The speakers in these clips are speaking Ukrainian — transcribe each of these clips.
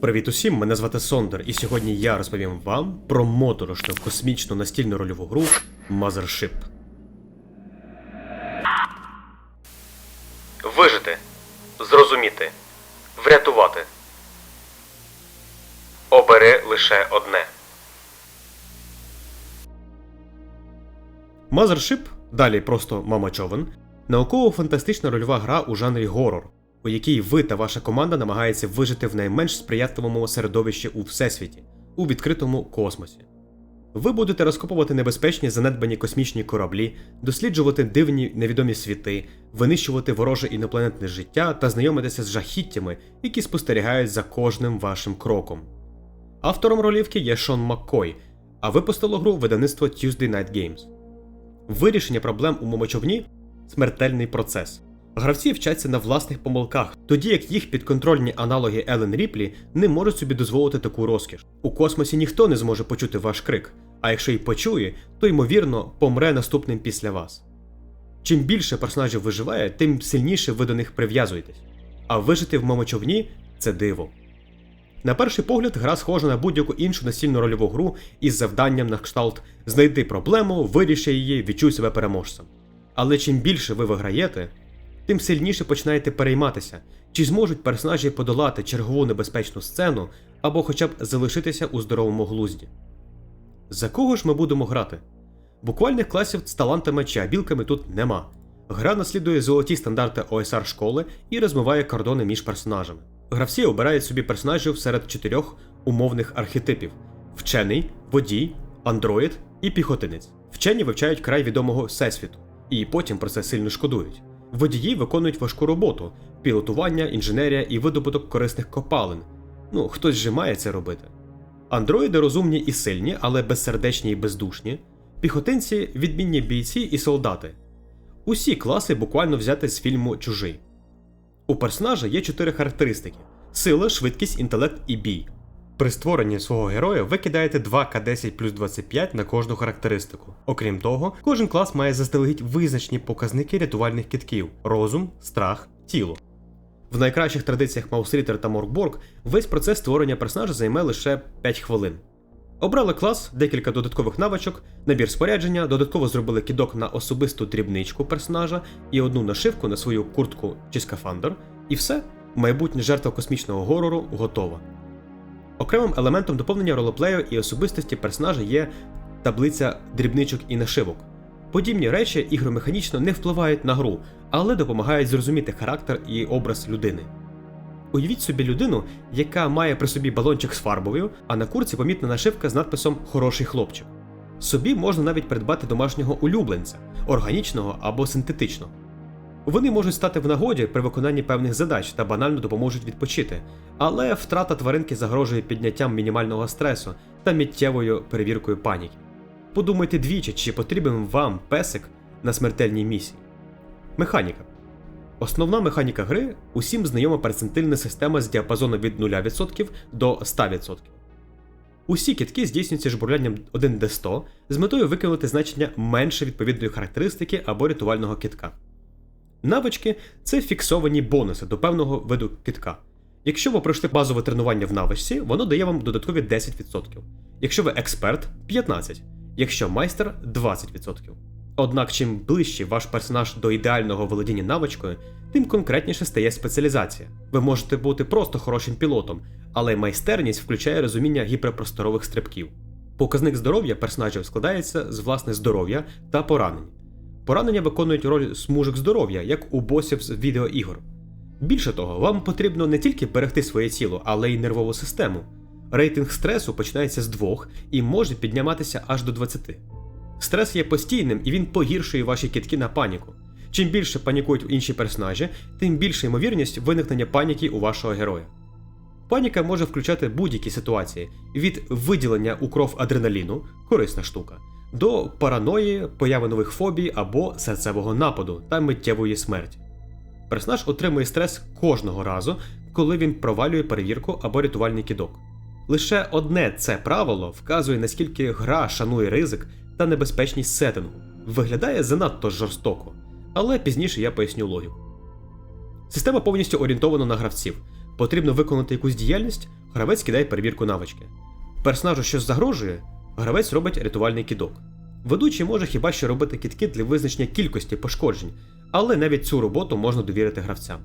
Привіт усім, мене звати Сондер, і сьогодні я розповім вам про моторошну космічну настільну рольову гру Mothership. Вижити, зрозуміти, врятувати. Обери лише одне. Mothership, далі просто Мама Човен, науково-фантастична рольова гра у жанрі горор, у якій ви та ваша команда намагається вижити в найменш сприятливому середовищі у всесвіті, у відкритому космосі. Ви будете розкопувати небезпечні занедбані космічні кораблі, досліджувати дивні невідомі світи, винищувати вороже інопланетне життя та знайомитися з жахіттями, які спостерігають за кожним вашим кроком. Автором ролівки є Шон Маккой, а випустило гру видавництво Tuesday Night Games. Вирішення проблем у момочовні смертельний процес. Гравці вчаться на власних помилках, тоді як їх підконтрольні аналоги Елен Ріплі не можуть собі дозволити таку розкіш. У космосі ніхто не зможе почути ваш крик, а якщо й почує, то ймовірно помре наступним після вас. Чим більше персонажів виживає, тим сильніше ви до них прив'язуєтесь. А вижити в момочовні це диво. На перший погляд, гра схожа на будь-яку іншу настільну рольову гру із завданням на кшталт знайди проблему, виріши її, відчуй себе переможцем. Але чим більше ви виграєте, тим сильніше починаєте перейматися, чи зможуть персонажі подолати чергову небезпечну сцену або хоча б залишитися у здоровому глузді. За кого ж ми будемо грати? Буквальних класів з талантами чи абілками тут нема. Гра наслідує золоті стандарти ОСР школи і розмиває кордони між персонажами. Гравці обирають собі персонажів серед чотирьох умовних архетипів: вчений, водій, андроїд і піхотинець. Вчені вивчають край відомого всесвіту, і потім про це сильно шкодують. Водії виконують важку роботу: пілотування, інженерія і видобуток корисних копалин. Ну, хтось же має це робити. Андроїди розумні і сильні, але безсердечні і бездушні. Піхотинці відмінні бійці і солдати. Усі класи буквально взяти з фільму Чужий. У персонажа є чотири характеристики: сила, швидкість, інтелект і бій. При створенні свого героя ви кидаєте 2К10 плюс 25 на кожну характеристику. Окрім того, кожен клас має заздалегідь визначені показники рятувальних кітків: розум, страх, тіло. В найкращих традиціях Маусрітер та Моркборг весь процес створення персонажа займе лише 5 хвилин. Обрали клас, декілька додаткових навичок, набір спорядження, додатково зробили кідок на особисту дрібничку персонажа і одну нашивку на свою куртку чи скафандр, і все, майбутня жертва космічного горору готова. Окремим елементом доповнення ролеплею і особистості персонажа є таблиця дрібничок і нашивок. Подібні речі ігромеханічно не впливають на гру, але допомагають зрозуміти характер і образ людини. Уявіть собі людину, яка має при собі балончик з фарбовою, а на курці помітна нашивка з надписом Хороший хлопчик. Собі можна навіть придбати домашнього улюбленця, органічного або синтетичного. Вони можуть стати в нагоді при виконанні певних задач та банально допоможуть відпочити, але втрата тваринки загрожує підняттям мінімального стресу та миттєвою перевіркою паніки. Подумайте двічі, чи потрібен вам песик на смертельній місії. Механіка. Основна механіка гри усім знайома перцентильна система з діапазону від 0% до 100%. Усі кітки здійснюються жбурлянням 1D100 з метою виконати значення менше відповідної характеристики або рятувального кітка. Навички це фіксовані бонуси до певного виду кітка. Якщо ви пройшли базове тренування в навичці, воно дає вам додаткові 10%. Якщо ви експерт 15%, якщо майстер 20%. Однак, чим ближче ваш персонаж до ідеального володіння навичкою, тим конкретніше стає спеціалізація. Ви можете бути просто хорошим пілотом, але майстерність включає розуміння гіперпросторових стрибків. Показник здоров'я персонажів складається з власне здоров'я та поранень. Поранення виконують роль смужок здоров'я, як у босів з відеоігор. Більше того, вам потрібно не тільки берегти своє тіло, але й нервову систему. Рейтинг стресу починається з 2 і може підніматися аж до 20. Стрес є постійним і він погіршує ваші кітки на паніку. Чим більше панікують інші персонажі, тим більша ймовірність виникнення паніки у вашого героя. Паніка може включати будь-які ситуації від виділення у кров адреналіну корисна штука, до параної, появи нових фобій або серцевого нападу та миттєвої смерті. Персонаж отримує стрес кожного разу, коли він провалює перевірку або рятувальний кідок. Лише одне це правило вказує, наскільки гра шанує ризик та небезпечність сеттингу. Виглядає занадто жорстоко, але пізніше я поясню логіку. Система повністю орієнтована на гравців. Потрібно виконати якусь діяльність, гравець кидає перевірку навички. Персонажу щось загрожує, гравець робить рятувальний кідок. Ведучий може хіба що робити кітки для визначення кількості пошкоджень, але навіть цю роботу можна довірити гравцям.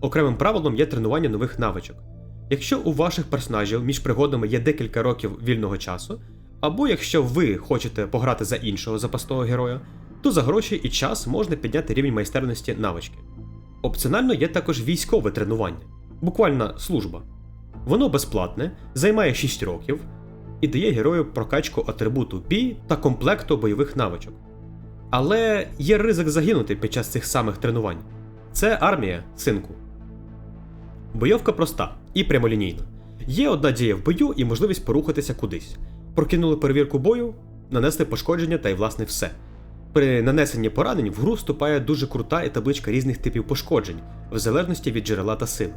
Окремим правилом є тренування нових навичок. Якщо у ваших персонажів між пригодами є декілька років вільного часу, або якщо ви хочете пограти за іншого запасного героя, то за гроші і час можна підняти рівень майстерності навички. Опціонально є також військове тренування, буквально служба. Воно безплатне, займає 6 років і дає герою прокачку атрибуту бій та комплекту бойових навичок. Але є ризик загинути під час цих самих тренувань. Це армія, синку. Бойовка проста і прямолінійна. Є одна дія в бою і можливість порухатися кудись. Прокинули перевірку бою, нанесли пошкодження та й власне все. При нанесенні поранень в гру вступає дуже крута і табличка різних типів пошкоджень, в залежності від джерела та сили.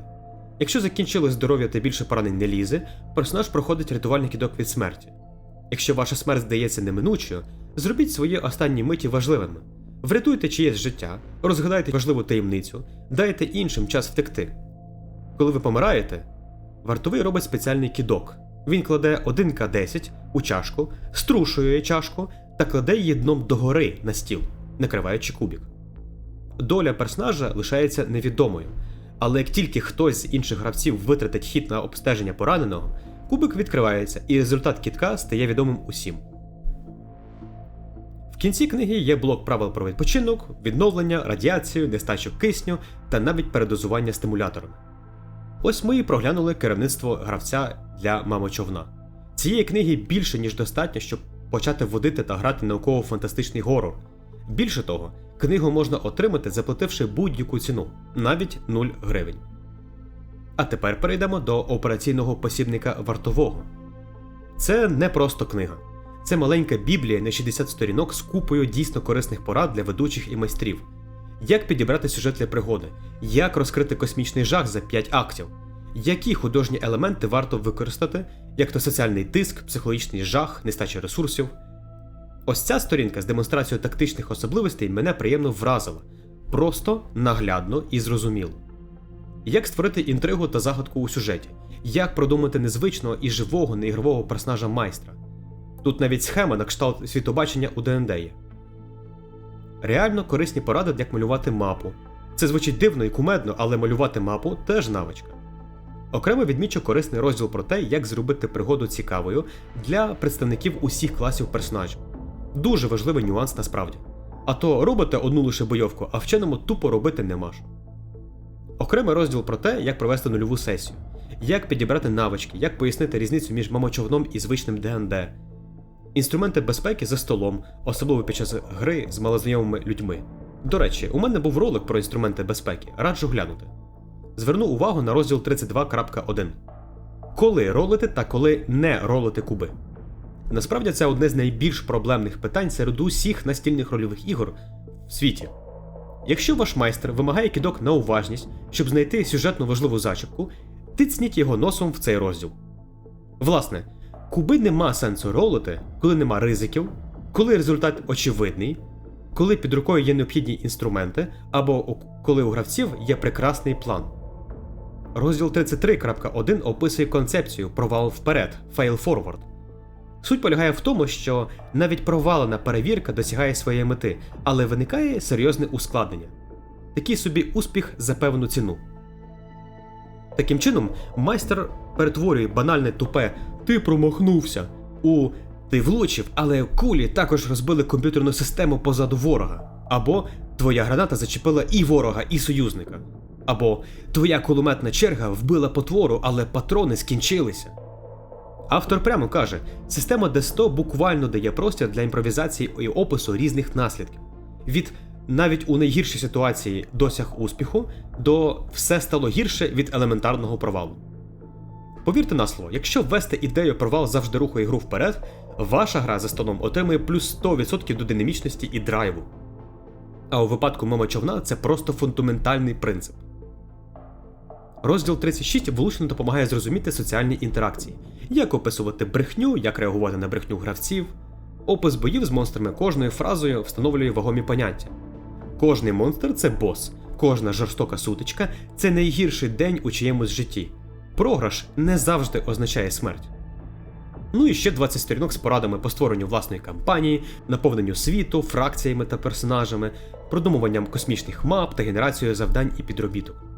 Якщо закінчилось здоров'я та більше поранень не лізе, персонаж проходить рятувальний кідок від смерті. Якщо ваша смерть здається неминучою, зробіть свої останні миті важливими. Врятуйте чиєсь життя, розгадайте важливу таємницю, дайте іншим час втекти. Коли ви помираєте, вартовий робить спеціальний кідок. Він кладе 1К10 у чашку, струшує чашку та кладе її дном догори на стіл, накриваючи кубік. Доля персонажа лишається невідомою, але як тільки хтось з інших гравців витратить хід на обстеження пораненого, кубик відкривається і результат кітка стає відомим усім. В кінці книги є блок правил про відпочинок, відновлення, радіацію, нестачу кисню та навіть передозування стимуляторами. Ось ми і проглянули керівництво гравця для мамочовна. Цієї книги більше, ніж достатньо, щоб почати вводити та грати науково-фантастичний горор. Більше того, книгу можна отримати, заплативши будь-яку ціну, навіть 0 гривень. А тепер перейдемо до операційного посібника вартового. Це не просто книга. Це маленька біблія на 60 сторінок з купою дійсно корисних порад для ведучих і майстрів. Як підібрати сюжет для пригоди, як розкрити космічний жах за 5 актів, які художні елементи варто використати, як то соціальний тиск, психологічний жах, нестача ресурсів. Ось ця сторінка з демонстрацією тактичних особливостей мене приємно вразила, просто, наглядно і зрозуміло. Як створити інтригу та загадку у сюжеті, як продумати незвичного і живого неігрового персонажа майстра. Тут навіть схема на кшталт світобачення у ДНД. Реально корисні поради, як малювати мапу. Це звучить дивно і кумедно, але малювати мапу теж навичка. Окремо відмічу корисний розділ про те, як зробити пригоду цікавою для представників усіх класів персонажів. Дуже важливий нюанс насправді. А то робите одну лише бойовку, а вченому тупо робити нема що. Окремий розділ про те, як провести нульову сесію, як підібрати навички, як пояснити різницю між мамочовном і звичним ДНД, інструменти безпеки за столом, особливо під час гри з малознайомими людьми. До речі, у мене був ролик про інструменти безпеки, раджу глянути. Зверну увагу на розділ 32.1. Коли ролити та коли не ролити куби. Насправді це одне з найбільш проблемних питань серед усіх настільних рольових ігор в світі. Якщо ваш майстер вимагає кидок на уважність, щоб знайти сюжетно важливу зачіпку, тицніть його носом в цей розділ. Власне, куби нема сенсу ролити, коли нема ризиків, коли результат очевидний, коли під рукою є необхідні інструменти, або коли у гравців є прекрасний план. Розділ 33.1 описує концепцію провал вперед, fail forward. Суть полягає в тому, що навіть провалена перевірка досягає своєї мети, але виникає серйозне ускладнення. Такий собі успіх за певну ціну. Таким чином, майстер перетворює банальне тупе Ти промахнувся у Ти влучив, але кулі також розбили комп'ютерну систему позаду ворога. Або Твоя граната зачепила і ворога, і союзника. Або Твоя кулеметна черга вбила потвору, але патрони скінчилися. Автор прямо каже, система D100 буквально дає простір для імпровізації і опису різних наслідків. Від навіть у найгіршій ситуації досяг успіху до все стало гірше від елементарного провалу. Повірте на слово, якщо ввести ідею провал завжди рухає гру вперед, ваша гра за столом отримує плюс 100% до динамічності і драйву. А у випадку мама човна це просто фундаментальний принцип. Розділ 36 влучно допомагає зрозуміти соціальні інтеракції, як описувати брехню, як реагувати на брехню гравців. Опис боїв з монстрами кожною фразою встановлює вагомі поняття. Кожний монстр це бос, Кожна жорстока сутичка це найгірший день у чиємусь житті. Програш не завжди означає смерть. Ну і ще 20 сторінок з порадами по створенню власної кампанії, наповненню світу, фракціями та персонажами, продумуванням космічних мап та генерацією завдань і підробіток.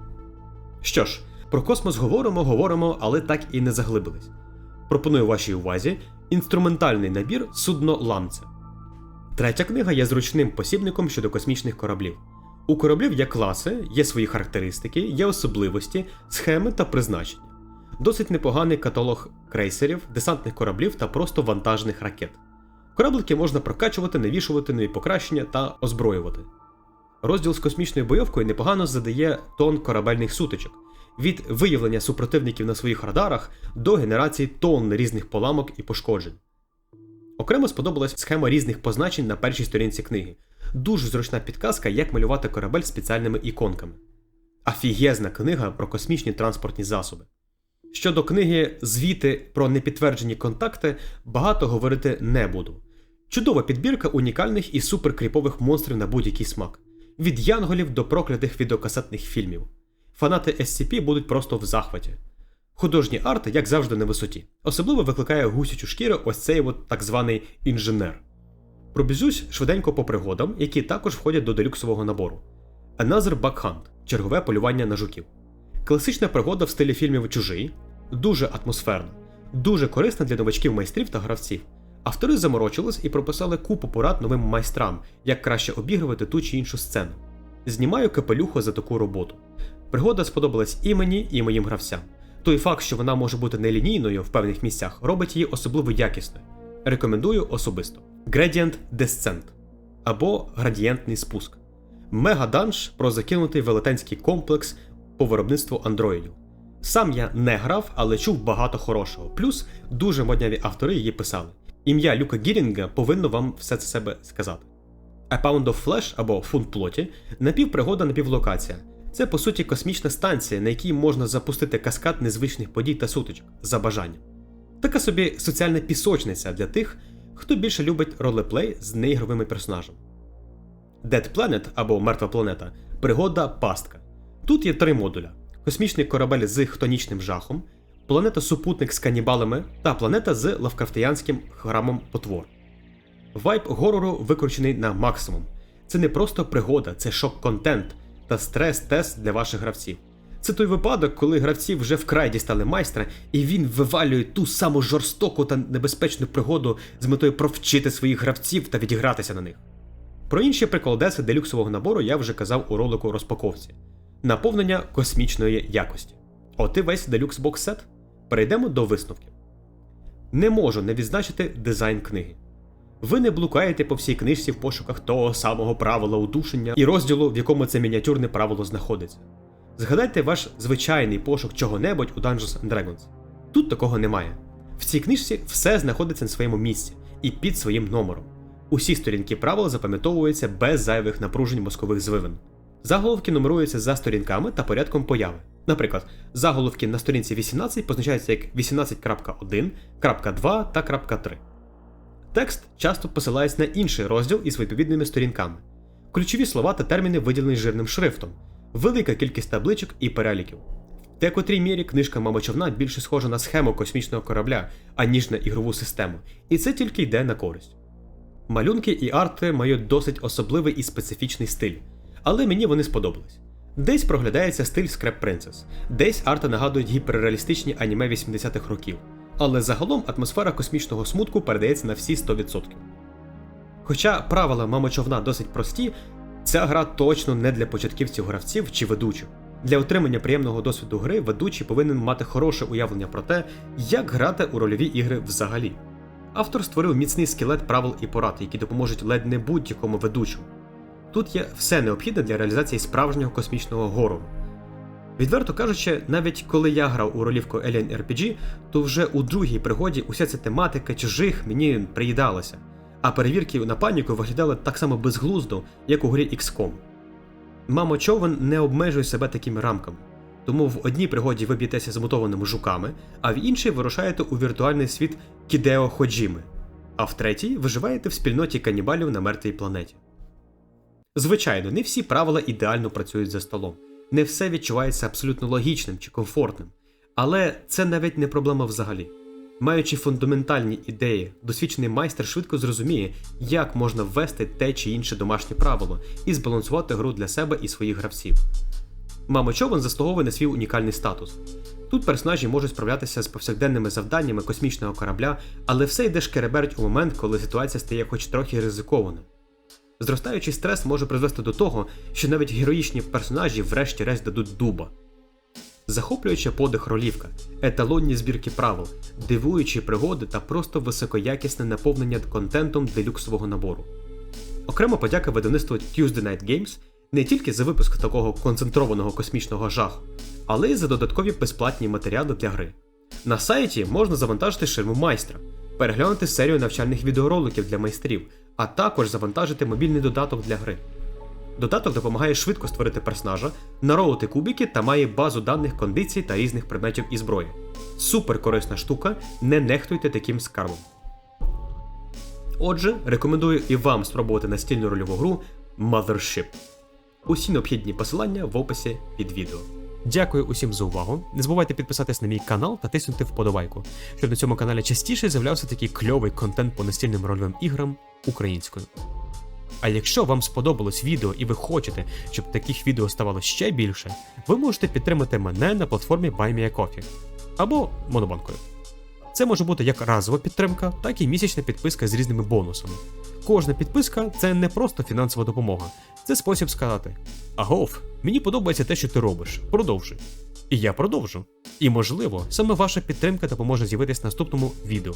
Що ж, про космос говоримо, говоримо, але так і не заглибились. Пропоную вашій увазі інструментальний набір судно Ламце. Третя книга є зручним посібником щодо космічних кораблів. У кораблів є класи, є свої характеристики, є особливості, схеми та призначення. Досить непоганий каталог крейсерів, десантних кораблів та просто вантажних ракет. Кораблики можна прокачувати, навішувати нові покращення та озброювати. Розділ з космічною бойовкою непогано задає тон корабельних сутичок, від виявлення супротивників на своїх радарах до генерації тонн різних поламок і пошкоджень. Окремо сподобалась схема різних позначень на першій сторінці книги. Дуже зручна підказка, як малювати корабель спеціальними іконками. Афігезна книга про космічні транспортні засоби. Щодо книги Звіти про непідтверджені контакти багато говорити не буду. Чудова підбірка унікальних і суперкріпових монстрів на будь-який смак. Від янголів до проклятих відеокасетних фільмів. Фанати SCP будуть просто в захваті. Художній арт, як завжди, на висоті. Особливо викликає гусячу шкіру ось цей от так званий інженер. Пробіжусь швиденько по пригодам, які також входять до делюксового набору. Another Bug Hunt – чергове полювання на жуків. Класична пригода в стилі фільмів Чужий, дуже атмосферна, дуже корисна для новачків майстрів та гравців. Автори заморочились і прописали купу порад новим майстрам, як краще обігрувати ту чи іншу сцену. Знімаю капелюху за таку роботу. Пригода сподобалась і мені, і моїм гравцям. Той факт, що вона може бути нелінійною в певних місцях, робить її особливо якісною. Рекомендую особисто: Gradient Descent або Градієнтний спуск. Мегаданж про закинутий велетенський комплекс по виробництву андроїдів. Сам я не грав, але чув багато хорошого. Плюс дуже модняві автори її писали. Ім'я Люка Гірінга повинно вам все це себе сказати. A Pound of Flesh або Фунт плоті напівпригода напівлокація. Це по суті космічна станція, на якій можна запустити каскад незвичних подій та сутичок за бажанням. Така собі соціальна пісочниця для тих, хто більше любить ролеплей з неігровими персонажами. Dead Planet або Мертва планета пригода пастка. Тут є три модуля: космічний корабель з хтонічним жахом, планета-супутник з канібалами та планета з лавкрафтіянським храмом потвор. Вайб горору викручений на максимум. Це не просто пригода, це шок-контент та стрес-тест для ваших гравців. Це той випадок, коли гравці вже вкрай дістали майстра, і він вивалює ту саму жорстоку та небезпечну пригоду з метою провчити своїх гравців та відігратися на них. Про інші приколдеси делюксового набору я вже казав у ролику розпаковці. Наповнення космічної якості. От і весь делюкс бокс сет. Перейдемо до висновків. Не можу не відзначити дизайн книги. Ви не блукаєте по всій книжці в пошуках того самого правила удушення і розділу, в якому це мініатюрне правило знаходиться. Згадайте ваш звичайний пошук чого-небудь у Dungeons and Dragons. Тут такого немає. В цій книжці все знаходиться на своєму місці і під своїм номером. Усі сторінки правил запам'ятовуються без зайвих напружень мозкових звивин. Заголовки нумеруються за сторінками та порядком появи. Наприклад, заголовки на сторінці 18 позначаються як 18.1, .2 та .3. Текст часто посилається на інший розділ із відповідними сторінками. Ключові слова та терміни виділені жирним шрифтом, велика кількість табличок і переліків. В декотрій мірі книжка Мама човна більше схожа на схему космічного корабля, аніж на ігрову систему, і це тільки йде на користь. Малюнки і арти мають досить особливий і специфічний стиль, але мені вони сподобались. Десь проглядається стиль Scrap Princess, десь арти нагадують гіперреалістичні аніме 80-х років, але загалом атмосфера космічного смутку передається на всі 100%. Хоча правила мама човна досить прості, ця гра точно не для початківців гравців чи ведучих. Для отримання приємного досвіду гри ведучий повинен мати хороше уявлення про те, як грати у рольові ігри взагалі. Автор створив міцний скелет правил і порад, які допоможуть ледь не будь-якому ведучому. Тут є все необхідне для реалізації справжнього космічного горору. Відверто кажучи, навіть коли я грав у ролівку Alien RPG, то вже у другій пригоді уся ця тематика чужих мені приїдалася, а перевірки на паніку виглядали так само безглуздо, як у грі XCOM. Мамо човен не обмежує себе такими рамками, тому в одній пригоді ви б'єтеся з мутованими жуками, а в іншій вирушаєте у віртуальний світ Кідео Ходжіми, а в третій виживаєте в спільноті канібалів на мертвій планеті. Звичайно, не всі правила ідеально працюють за столом, не все відчувається абсолютно логічним чи комфортним, але це навіть не проблема взагалі. Маючи фундаментальні ідеї, досвідчений майстер швидко зрозуміє, як можна ввести те чи інше домашнє правило і збалансувати гру для себе і своїх гравців. Мамо Човен заслуговує на свій унікальний статус. Тут персонажі можуть справлятися з повсякденними завданнями космічного корабля, але все йде шкереберть у момент, коли ситуація стає хоч трохи ризикованою. Зростаючий стрес може призвести до того, що навіть героїчні персонажі врешті-решт дадуть дуба. Захоплююча подих ролівка, еталонні збірки правил, дивуючі пригоди та просто високоякісне наповнення контентом делюксового набору. Окрема подяка видавництву Tuesday Night Games не тільки за випуск такого концентрованого космічного жаху, але й за додаткові безплатні матеріали для гри. На сайті можна завантажити ширму майстра, переглянути серію навчальних відеороликів для майстрів, а також завантажити мобільний додаток для гри. Додаток допомагає швидко створити персонажа, нароути кубики та має базу даних кондицій та різних предметів і зброї. Супер корисна штука, не нехтуйте таким скарбом. Отже, рекомендую і вам спробувати настільну рольову гру Mothership. Усі необхідні посилання в описі під відео. Дякую усім за увагу. Не забувайте підписатись на мій канал та тиснути вподобайку, щоб на цьому каналі частіше з'являвся такий кльовий контент по настільним рольовим іграм українською. А якщо вам сподобалось відео і ви хочете, щоб таких відео ставало ще більше, ви можете підтримати мене на платформі BuyMeACoffee або Монобанкою. Це може бути як разова підтримка, так і місячна підписка з різними бонусами. Кожна підписка це не просто фінансова допомога, це спосіб сказати: Агов, мені подобається те, що ти робиш. Продовжуй. І я продовжу. І можливо, саме ваша підтримка допоможе з'явитись в наступному відео.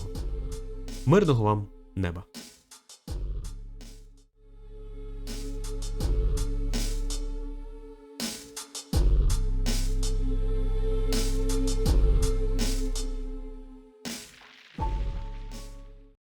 Мирного вам неба!